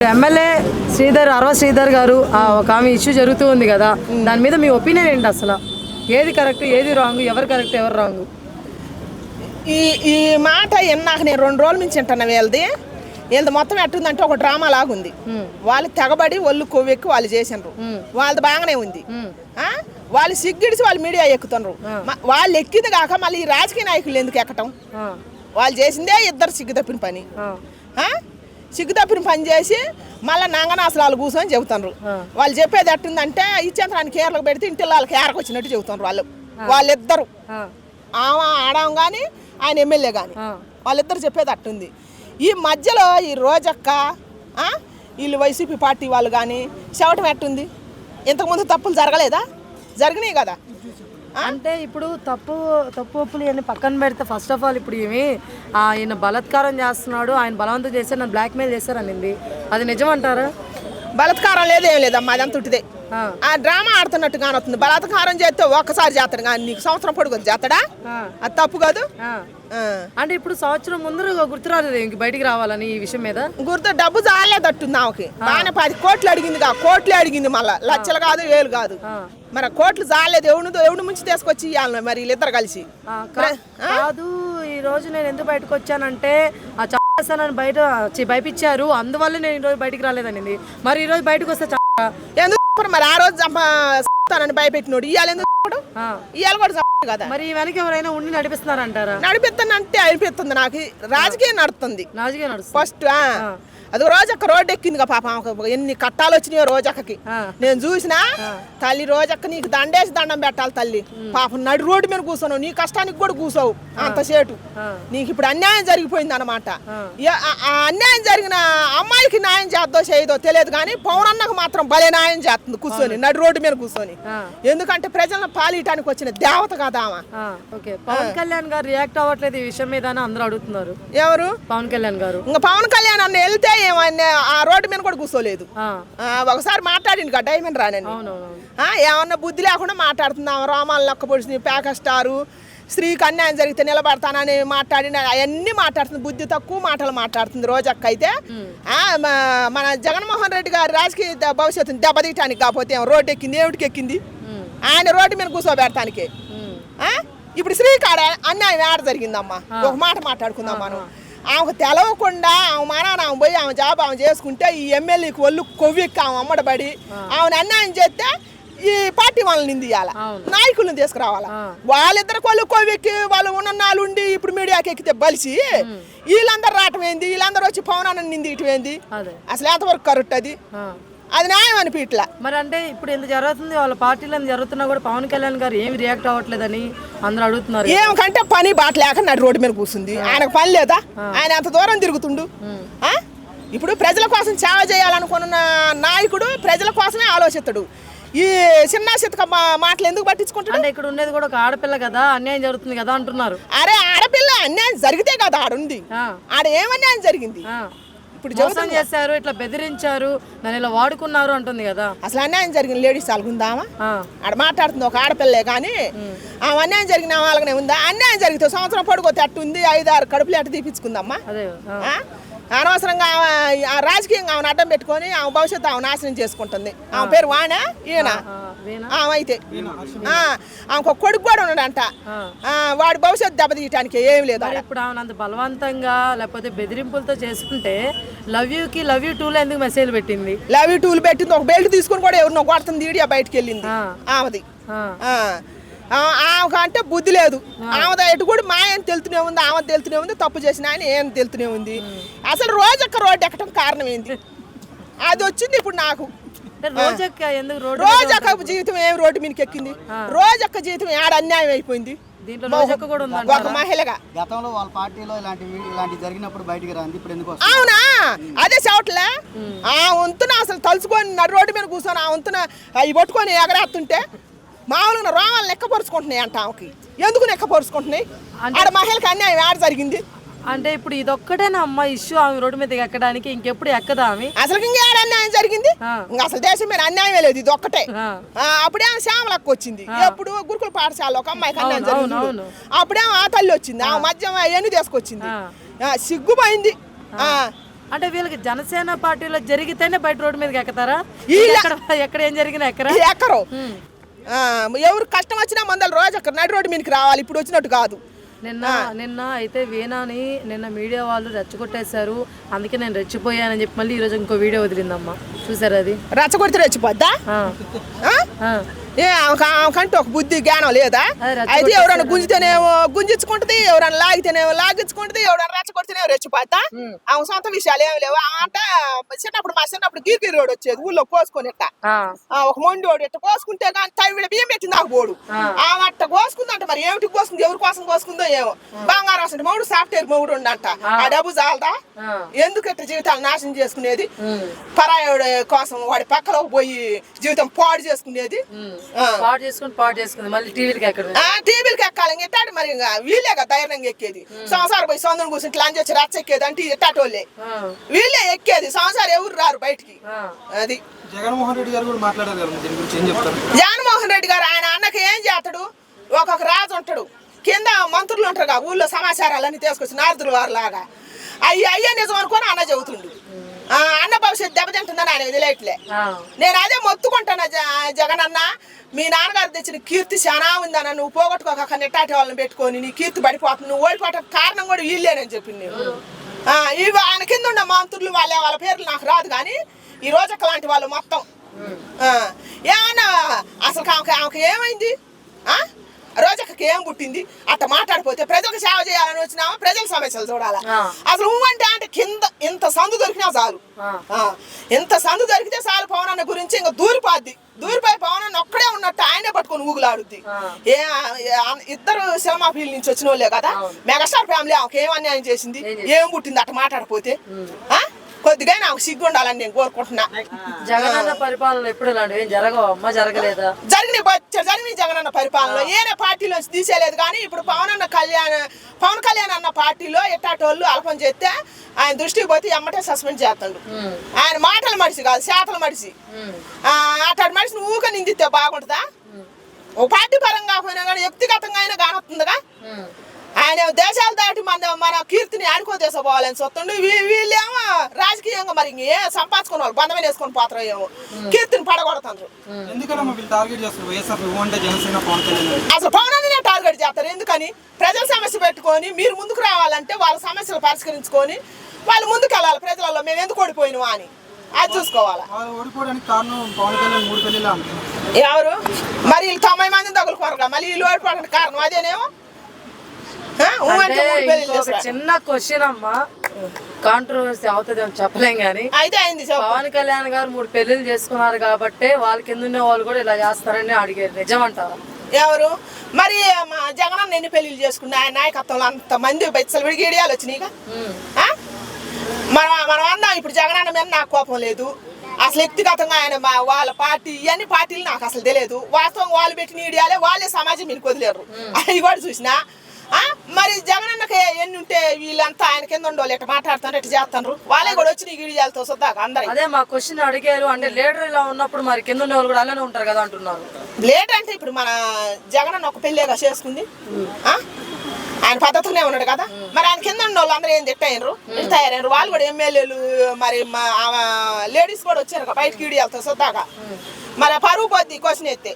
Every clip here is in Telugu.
ఎమ్మెల్యే శ్రీధర్ అరవ శ్రీధర్ గారు ఆ, ఒక ఆమె ఇష్యూ జరుగుతూ ఉంది కదా. దాని మీద మీ ఒపీనియన్ ఏంటి అసలు? ఏది కరెక్ట్ ఏది రాంగ్ ఎవరు కరెక్ట్ ఎవరు రాంగ్? ఈ ఈ మాట ఎన్నాక నేను రెండు రోజుల నుంచి వింటున్నా వీళ్ళది. వీళ్ళది మొత్తం ఎట్టుందంటే ఒక డ్రామా లాగుంది. వాళ్ళు తెగబడి ఒళ్ళు కొవ్వెక్కి వాళ్ళు చేసినారు. వాళ్ళది బాగానే ఉంది? వాళ్ళు సిగ్గిడిసి వాళ్ళు మీడియా ఎక్కుతున్నారు వాళ్ళు ఎక్కింది కాక మళ్ళీ ఈ రాజకీయ నాయకులు ఎందుకు ఎక్కటం? వాళ్ళు చేసిందే ఇద్దరు సిగ్గు తప్పిన పని ఆ? సిగ్గు తప్పిన పని చేసి మళ్ళీ నంగనాసలాలు కూర్చొని చెబుతున్నారు వాళ్ళు చెప్పేది ఎట్టుందంటే ఇచ్చేంతరానికి కేరళకు పెడితే ఇంటి వాళ్ళకి ఏరకు వచ్చినట్టు చెబుతున్నారు వాళ్ళు. వాళ్ళిద్దరు. ఆమె ఆడాం కానీ ఆయన ఎమ్మెల్యే కానీ వాళ్ళిద్దరు చెప్పేది అట్టుంది. ఈ మధ్యలో ఈ రోజక్క వీళ్ళు వైసీపీ పార్టీ వాళ్ళు కానీ చెవటం ఎట్టుంది? ఇంతకుముందు తప్పులు జరగలేదా? జరిగినాయి కదా. అంటే ఇప్పుడు తప్పు తప్పు ఒప్పులు ఇవన్నీ పక్కన పెడితే ఫస్ట్ ఆఫ్ ఆల్ ఇప్పుడు ఏమి ఆయన బలత్కారం చేస్తున్నాడు ఆయన బలవంతం చేశారు నన్ను బ్లాక్మెయిల్ చేశారు అనింది అది నిజం అంటారా బలత్కారం లేదు ఏం లేదమ్మా అదంతా ఉట్టిదే. ఆ. ఆ డ్రామా ఆడుతున్నట్టు కానొస్తుంది బలాత్కారం చేస్తే ఒక్కసారి చేస్తాడు కానీ నీకు సంవత్సరం పొడుగు చేస్తాడా. అది తప్పు కాదు. అంటే ఇప్పుడు సంవత్సరం ముందర గుర్తురాలేదు ఇంక బయటికి రావాలని ఈ విషయం మీద? గుర్తు డబ్బు చాలేదట్టుంది ఆమెకి. బాగానే పది కోట్లు అడిగిందిగా కోట్లు అడిగింది మళ్ళా. లక్షలు కాదు వేలు కాదు. మరి కోట్లు చాలేదు ఎవడు ఎవడు ముంచి తీసుకొచ్చి ఇవ్వాలి మరి వీళ్ళిద్దరు కలిసి? కా- కాదు ఈ రోజు నేను ఎందుకు బయటకు వచ్చానంటే ఆ చేస్తానని బయట భయపించారు అందువల్ల నేను ఈ రోజు బయటికి రాలేదనింది. మరి ఈ రోజు బయటకు వస్తే ఎందుకు మరి ఆ రోజు చంపానని భయపెట్టినోడు. ఇవాళ ఎందుకు. ఇవాళ కూడా కదా. మరి ఈ వెనక ఎవరైనా ఉండి నడిపిస్తున్నారంటారా? నడిపిస్తానంటే అనిపిస్తుంది నాకు. రాజకీయం నడుస్తుంది. నాజుగా నడుస్తుంది. ఫస్ట్ అది రోజక్క రోడ్డు ఎక్కిందిగా పాప. ఎన్ని కట్టాలు వచ్చినాయో రోజక్కకి. నేను చూసినా తల్లి రోజక్క నీకు దండేసి దండం పెట్టాలి తల్లి. పాపం నడి రోడ్డు మీద కూర్చోను నీ కష్టానికి కూడా కూర్చోవు. అంత సేటు. ఆ. నీకు ఇప్పుడు అన్యాయం జరిగిపోయింది అనమాట ఆ అన్యాయం జరిగిన అమ్మాయికి న్యాయం చేద్దో చేయదో తెలియదు కానీ పౌరన్నకు మాత్రం భలే న్యాయం చేస్తుంది కూర్చొని నడి రోడ్డు మీద కూర్చొని. ఎందుకంటే ప్రజలను పాలియటానికి వచ్చిన దేవత కదా ఓకే. పవన్ కళ్యాణ్ గారు రియాక్ట్ అవ్వట్లేదు ఈ విషయం మీద అందరూ అడుగుతున్నారు. ఎవరు? పవన్ కళ్యాణ్ గారు. ఇంకా పవన్ కళ్యాణ్ అన్న వెళ్తే ఏమన్నా ఆ రోడ్డు మీద కూడా కూర్చోలేదు. ఒకసారి మాట్లాడింది కదా డైమండ్ రానని. ఏమన్నా బుద్ధి లేకుండా మాట్లాడుతుంది ఆమె రోమాలు లెక్క పొడిచింది ప్యాక స్టారు స్త్రీకి అన్యాయం జరిగితే నిలబడతానని మాట్లాడిన అవన్నీ మాట్లాడుతుంది బుద్ధి తక్కువ మాటలు మాట్లాడుతుంది రోజక్క అయితే మన జగన్మోహన్ రెడ్డి గారి రాజకీయ భవిష్యత్తుని దెబ్బతీయటానికి కాకపోతే రోడ్డు ఎక్కింది ఏమిటికి ఎక్కింది ఆయన రోడ్డు మీద కూర్చోబెడతానికి? ఇప్పుడు శ్రీకాడ అన్యాయం ఏడ జరిగిందమ్మా. ఒక మాట మాట్లాడుకుందాం మనం. ఆమెకు తెలవకుండా ఆమె మనాన్ని ఆమె పోయి ఆమె జాబ్ ఆమె చేసుకుంటే ఈ ఎమ్మెల్యేకి ఒళ్ళు కొవ్వెక్కి ఆమె అమ్మడబడి ఆమెను అన్యాయం చేస్తే ఈ పార్టీ వాళ్ళని నిందియాల. నాయకులను తీసుకురావాలా. వాళ్ళిద్దరు కొళ్ళు కొవ్వెక్కి వాళ్ళు ఉన్న ఉండి ఇప్పుడు మీడియాకి ఎక్కితే బలిసి వీళ్ళందరూ రావటం ఏంది? వీళ్ళందరూ వచ్చి పవనాన్ని నిందియటం ఏంది? అసలు ఎంతవరకు కరెక్ట్ అది. అది న్యాయం అనిపించట్లా మరి అంటే ఇప్పుడు ఎందుకు జరుగుతుంది? వాళ్ళ పార్టీలో జరుగుతున్నా కూడా పవన్ కళ్యాణ్ గారు ఏమి రియాక్ట్ అవ్వట్లేదని అందరూ అడుగుతున్నారు ఏమకంటే పని బాట లేక నడి రోడ్డు మీద కూర్చుంది. ఆయనకు పని లేదా? ఆయన అంత దూరం తిరుగుతుండు? ఆ? ఇప్పుడు ప్రజల కోసం సేవ చేయాలనుకున్న నాయకుడు ప్రజల కోసమే ఆలోచిస్తాడు. ఈ చిన్న చితక మాటలు ఎందుకు పట్టించుకుంటాడు అంటే ఇక్కడ ఉండేది కూడా ఒక ఆడపిల్ల కదా అన్యాయం జరుగుతుంది కదా అంటున్నారు. అరే ఆడపిల్ల అన్యాయం జరిగితే కదా ఆడుంది. ఆ, ఆడ ఏమన్యాయం జరిగింది? ఆ. ఇప్పుడు మోసం చేశారు ఇట్లా బెదిరించారు నన్ను ఇలా వాడుకున్నారు అంటుంది కదా. అసలు అన్యాయం జరిగిన లేడీస్ వాళ్ళకుందామా? ఆ, ఆడ మాట్లాడుతుంది ఒక ఆడపిల్లే కానీ ఆమె అన్యాయం జరిగిన వాళ్ళకనే ఉందా? అన్యాయం జరిగితే సంవత్సరం పడుకోతే అట్టు ఉంది ఐదు ఆరు కడుపులు అట్టు ఆ, ఆ? అనవసరంగా రాజకీయంగా ఆమెను అడ్డం పెట్టుకొని ఆమె భవిష్యత్తు ఆమె నాశనం చేసుకుంటుంది. ఆమె పేరు వాణ? ఈయన? ఆమె అయితే. ఆ, ఆమెకు ఒక కొడుకు కూడా ఉన్నాడంట. వాడి భవిష్యత్తు దెబ్బతీయటానికి ఏం లేదు. ఇప్పుడు ఆమె అంత బలవంతంగా లేకపోతే బెదిరింపులతో చేసుకుంటే లవ్ యూకి లవ్ యూ టూలో ఎందుకు మెసేజ్ పెట్టింది? లవ్ టూలు పెట్టింది. ఒక బెల్ట్ తీసుకుని కూడా ఎవరినో కొడుతుంది ఈడియా బయటికి వెళ్ళింది. ఆమెది. ఆమెకు అంటే బుద్ధి లేదు. ఆమె ఎటు కూడా మా ఏం తెలుతూనే ఉంది ఆమె తెలుతూనే ఉంది తప్పు చేసిన ఆయన ఏం తెలుతూనే ఉంది. అసలు రోజొక్క రోడ్డు ఎక్కడం కారణం ఏంది? అది వచ్చింది ఇప్పుడు నాకు. రోజక్క ఎందుకు రోడ్డు రోజొక్క జీవితం ఏం రోడ్డు మీదకి ఎక్కింది? రోజొక్క జీవితం ఏడ అన్యాయం అయిపోయింది? దీంట్లో రోజక్క కూడా ఉందంట ఒక మహిళగా. గతంలో వాళ్ళ పార్టీలో ఇలాంటి ఇలాంటివి జరిగినప్పుడు బయటికి రాంది ఇప్పుడు ఎందుకు వస్తుంది? అవునా? అదే చవట్లే ఆ వంతున అసలు తలుచుకొని నడు రోడ్డు మీద కూర్చొని ఆ వంతున అవి పట్టుకొని ఎగరేస్తుంటే మామూలుగా రోమాలు లెక్కపరుచుకుంటున్నాయి అంట ఆమెకి. ఎందుకు లెక్కపరుచుకుంటున్నాయి? ఆడ మహిళకి అన్యాయం ఆడ జరిగింది? అంటే ఇప్పుడు ఇదొక్కటేనా అమ్మ ఇష్యూ ఆమె రోడ్డు మీద ఎక్కడానికి ఇంకెప్పుడు ఎక్కదా ఆమె. అసలు ఇంకా ఏడ అన్యాయం జరిగింది. ఇంకా అసలు దేశం మీద అన్యాయమే లేదు ఇది ఒక్కటే ఆ. ఆ, అప్పుడేమో శ్యామలక్క వచ్చింది. ఎప్పుడు గురుకుల పాఠశాల ఒక అమ్మాయికి అన్యాయం జరిగింది అవును, అప్పుడేమో ఆ తల్లి వచ్చింది ఆ. మధ్య ఎన్ని తీసుకొచ్చింది సిగ్గుపోయింది అంటే వీళ్ళకి జనసేన పార్టీలో జరిగితేనే బయట రోడ్డు మీదకి ఎక్కుతారా? ఎక్కడ ఏం జరిగినా ఎక్కరా? ఎక్కరు. ఎవరు కష్టం వచ్చినా మందలు రోజు అక్కడ నడి రోడ్డు మీదకి రావాలి. ఇప్పుడు వచ్చినట్టు కాదు. నిన్న నిన్న అయితే వీణాని నిన్న మీడియా వాళ్ళు రెచ్చగొట్టేశారు. అందుకే నేను రెచ్చిపోయానని చెప్పి మళ్ళీ ఈరోజు ఇంకో వీడియో వదిలిందమ్మా. చూసారా అది? రచ్చగొడితే రెచ్చిపోద్దా. ఏ ఆమెకు ఆమెకంటూ ఒక బుద్ధి జ్ఞానం లేదా? అయితే ఎవరైనా గుంజితేనేమో గుంజించుకుంటది ఎవరైనా లాగితేనేమో లాగించుకుంటది ఎవరైనా రెచ్చగొడితేనేమో రెచ్చిపోతా. ఆమె సొంత విషయాలు ఏమి లేవు. అంటే చిన్నప్పుడు మా చిన్నప్పుడు గిరిగిరి రోడ్ వచ్చేది ఊళ్ళో కోసుకొని ఇట్ట. ఒక మొండోడు ఇట్ట కోసుకుంటే కానీ తవిడ బియ్యం పెట్టి నాకు పోడు ఆమె అట్ట కోసుకుందంట మరి ఏమిటి కోసుకుంది ఎవరి కోసం కోసుకుందో ఏమో. బంగారం అసలు మౌడు సాఫ్ట్వేర్ మౌడు ఉండంట. ఆ. డబ్బు చాలదా. ఎందుకు ఇట్ట జీవితాలు నాశనం చేసుకునేది? ఉమ్, పరాయుడు కోసం వాడి పక్కలోకి పోయి జీవితం పాడు చేసుకునేది? పాడు చేసుకుని పాడు చేసుకుంది. మళ్ళీ టీవీలకి ఎక్కడ ఆ టీవీలకి ఎక్కాలి. ఎట్టాడు మరి ఇంకా. వీళ్ళే కదా ధైర్యంగా ఎక్కేది. సంసారం పోయి సొంతం కూర్చుని ఇట్లా చేసి రచ్చ ఎక్కేది అంటే ఎట్టాటోళ్ళే. ఆ, వీళ్ళే ఎక్కేది. సంసారం ఎవరు రారు బయటికి. అది. జగన్మోహన్ రెడ్డి గారు కూడా మాట్లాడారు కదా దీని గురించి ఏం చెప్తారు? జగన్మోహన్ రెడ్డి గారు ఆయన అన్నకి ఏం చేస్తాడు? ఒక్కొక్క రాజు ఉంటాడు. కింద మంత్రులు ఉంటారు కదా ఊళ్ళో సమాచారాలన్నీ తీసుకొచ్చి నారదులు వారు లాగా అయ్యి అయ్యే నిజం అనుకొని అన్న చెబుతుండు. అన్న భవిష్యత్తు దెబ్బతింటుందని ఆయన వదిలేట్లే. నేను అదే మొత్తుకుంటాను జ- జగన్ అన్న మీ నాన్నగారు తెచ్చిన కీర్తి చాలా ఉందన్న నువ్వు పోగొట్టుకోక నెట్టాటి వాళ్ళని పెట్టుకొని నీ కీర్తి పడిపోతుంది నువ్వు ఓడిపోవటానికి కారణం కూడా వీళ్ళేనని చెప్పింది నేను. ఆ, ఇవి ఆయన కింద ఉన్న మంత్రులు వాళ్ళ వాళ్ళ పేర్లు నాకు రాదు కానీ ఈ రోజు లాంటి వాళ్ళు మొత్తం. ఏమన్నా అసలు ఆమెకి ఆమెకి ఏమైంది? రోజక్కకి ఏం పుట్టింది? అట్ట మాట్లాడిపోతే ప్రజలకు సేవ చేయాలని వచ్చినామా? ప్రజల సమస్యలు చూడాలా. అసలు ఊ అంటే అంటే కింద ఇంత సందు దొరికినా చాలు. ఇంత సందు దొరికితే చాలు పవన్ అన్న గురించి ఇంకా దూరిపోద్ది. దూరిపోయి పవన్ అన్న ఒక్కడే ఉన్నట్టు ఆయనే పట్టుకొని ఊగులాడుద్ది. ఏ ఇద్దరు సినిమా ఫీల్డ్ నుంచి వచ్చిన వాళ్ళే కదా మెగాస్టార్ ఫ్యామిలీ ఆమెకి ఏం అన్యాయం చేసింది? ఏం ఏం పుట్టింది? అట్ట మాట్లాడిపోతే ఆ? కొద్దిగా నాకు సిగ్గు ఉండాలని నేను కోరుకుంటున్నా. జగనన్న పరిపాలన ఎప్పుడు ఏం జరగవు? అమ్మ జరగలేదా? జరిగిన జరిగిన జగనన్న పరిపాలన ఏనే పార్టీలోంచి తీసేయలేదు కానీ ఇప్పుడు పవన్ అన్న కళ్యాణ్ పవన్ కళ్యాణ్ అన్న పార్టీలో ఎట్టాటోళ్ళు అల్పం చేస్తే ఆయన దృష్టికి పోతే ఎమ్మటే సస్పెండ్ చేస్తాడు. ఆయన మాటల మనిషి కాదు చేతల మనిషి. అట్లాంటి మనిషిని ఊక నిందిస్తే బాగుంటుందా? ఓ పార్టీ పరంగా పోయినా కానీ వ్యక్తిగతంగా అయినా కానొస్తుందిగా. ఆయన దేశాలు దాటి మన మన కీర్తిని ఆడుకో దేశపోవాలని చూస్తుండు. వీళ్ళేమో రాజకీయంగా మరి ఇంక ఏ సంపాదించుకున్న వాళ్ళు బంధమైన వేసుకొని పోతారో ఏమో. కీర్తిని గారు. అసలు పవన్ టార్గెట్ చేస్తారు ఎందుకని? ప్రజల సమస్య పెట్టుకొని మీరు ముందుకు రావాలంటే వాళ్ళ సమస్యలు పరిష్కరించుకొని వాళ్ళు ముందుకు వెళ్ళాలి. ప్రజలలో మేము ఎందుకు ఓడిపోయినామా అని. అది చూసుకోవాలా. ఎవరు? మరి వీళ్ళు తొంభై మందిని తగులుకోరు మరి వీళ్ళు ఓడిపోవడానికి కారణం అదేనేమో ఆ? ఊ అంటే అంటే మూడు పెళ్ళిళ్ళు ఇంకొక చేస్తారు. చిన్న క్వశ్చన్ అమ్మా. కాంట్రవర్సీ అవుతుంది అని చెప్పలేం కానీ అయితే అయింది పవన్ కళ్యాణ్ గారు మూడు పెళ్ళిళ్ళు చేసుకున్నారు కాబట్టి వాళ్ళ కింద ఉన్న వాళ్ళు కూడా ఇలా చేస్తారని అడిగారు. నిజం అంటారా ఎవరు? మరి మా జగనన్న ఎన్ని పెళ్ళిళ్ళు చేసుకున్నా? ఆయన నాయకత్వంలో అంత మంది బెచ్చలు విడిగి ఇడియాలు వచ్చినాయిగా ఆ? మనం మనం అన్నాం ఇప్పుడు జగనన్న మీద నాకు కోపం లేదు. అసలు వ్యక్తిగతంగా ఆయన మా వాళ్ళ పార్టీ ఇవన్నీ పార్టీలు నాకు అసలు తెలియదు. వాస్తవం వాళ్ళు పెట్టిన ఇడియాలే వాళ్ళే సమాజం మీకు వదిలేరు. అవి కూడా చూసినా? మరి జగనన్నకి ఎన్ని ఉంటే వీళ్ళంతా ఆయన కింద ఉండోళ్ళు ఎట్లా మాట్లాడుతారు ఎట్లా చేస్తారు వాళ్ళే కూడా వచ్చి నీకు ఇడియాలతో సుద్దాక అందరికి? అదే మా క్వశ్చన్ అడిగారు. అంటే లీడర్ ఇలా ఉన్నప్పుడు మరి కింద ఉన్న వాళ్ళు కూడా అలానే ఉంటారు కదా అంటున్నారు. లేట్ అంటే ఇప్పుడు మన జగనన్న ఒక పెళ్ళేగా చేసుకుంది. ఆ? ఆయన పద్ధతినే ఉన్నాడు కదా. మరి ఆయన కింద ఉన్న వాళ్ళు అందరూ ఏం తిట్టయినరు? తయారైనరు వాళ్ళు కూడా ఎమ్మెల్యేలు మరి లేడీస్ కూడా వచ్చారు బయటకి ఇడియాలతో సొద్దాక మరి పరువు పోద్ది క్వశ్చన్ ఎత్తే.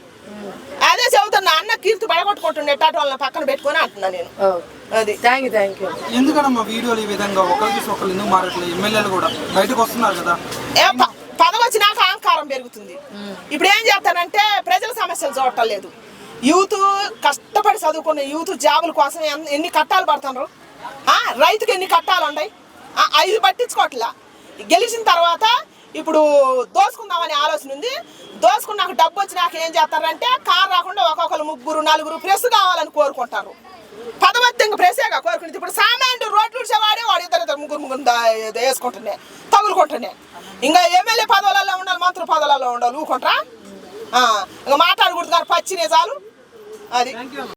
అదే చెబుతున్నా అన్న కీర్తి పడగొట్టుకుంటుండే ఎట్టాటి వాళ్ళని పక్కన పెట్టుకొని అంటున్నా నేను. అది. థ్యాంక్ యూ థ్యాంక్ యూ ఎందుకనమ్మా వీడియోలు ఈ విధంగా ఒకరు చూసి ఒకరు ఎందుకు మారట్లేదు? ఎమ్మెల్యేలు కూడా బయటకు వస్తున్నారు కదా. ఏ ప- పదవి వచ్చినాక అహంకారం పెరుగుతుంది. ఇప్పుడు ఏం చేస్తారంటే ప్రజల సమస్యలు చూడటం లేదు. యూత్ కష్టపడి చదువుకున్న యూత్ జాబుల కోసం ఎన్- ఎన్ని కట్టాలు పడుతున్నారు? ఆ, రైతుకి ఎన్ని కట్టాలు ఉన్నాయి? ఆ, ఐదు పట్టించుకోవట్లా. గెలిచిన తర్వాత ఇప్పుడు దోసుకుందామనే ఆలోచన ఉంది. దోసుకున్నాక డబ్బు వచ్చినాక ఏం చేస్తారంటే కారు రాకుండా ఒక్కొక్కరు ముగ్గురు నలుగురు ప్రెస్ కావాలని కోరుకుంటారు. పదవత్తి ఇంకా ప్రెసేగా కోరుకునేది. ఇప్పుడు సామాన్యుడు రోడ్లు ఉడిచేవాడే వాడు ఇద్దరు ఇద్దరు ముగ్గురు ముగ్గురు వేసుకుంటున్నాయి తగులుకుంటున్నాయి ఇంకా ఎమ్మెల్యే పదవులలో ఉండాలి మంత్రి పదవులలో ఉండాలి ఊకుంటారా ఇంకా మాట్లాడకూడదు కానీ పచ్చి నిజాలు అది.